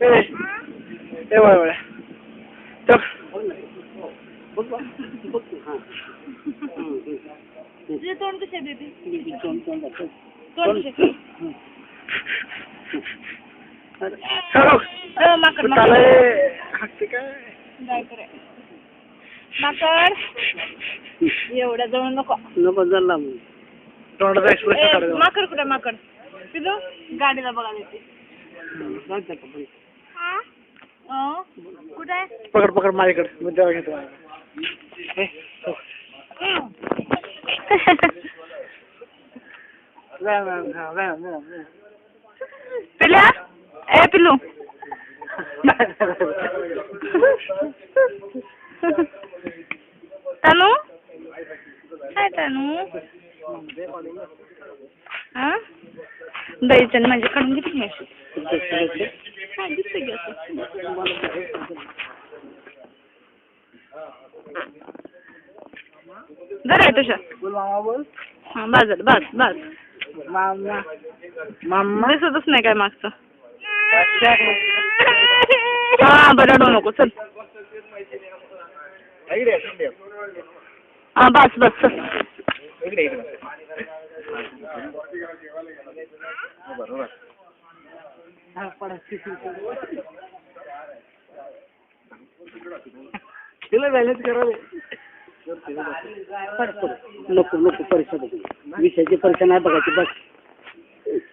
ए ए वळ वळ चल तुझे तोंड कसे बेबी तोंड तोंड कसे चलो अ, माकड माकड चालय हाकते काय काय करे माकड एवढ्या जवळ नको नको झाला तोंडाचा एक्सप्रेशन ए, काढ माकड कुठे माकड तिथं गाडीला बघायला येते अ, कुठे आहे पकड पकड माझ्याकडे. मी तेव्हा घेतो. हो. पिल्या ए पिल्लू. तनू? काय तनू. हा? दहीच्या म्हणजे काढून घेते हा जरा आहे तुझ्या बोल मामा बोल हा बाजल बाज बाज मामा मामा दिसतच नाही काय मागचं हा बरं रडू नको चल इकडे ये, इकडे ये. हा बस बस चल इकडे इकडे उभा, उभा. पडा. तिला बॅलन्स करा रे. नको नको परीक्षा बघू विषयाची परीक्षा नाही बघायची बस.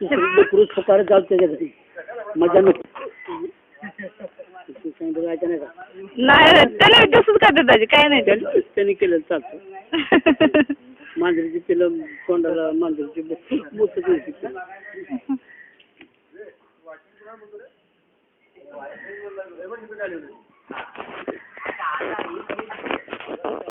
लेकरूच फुकार जाऊ त्याच्या घरी मजा नको. नाही का? नाही त्याला तसंच दाजी काय नाही त्याला. त्यांनी केलं चालतं. मांजरीची पिलं तोंडाला मांजरीची मोठं केलं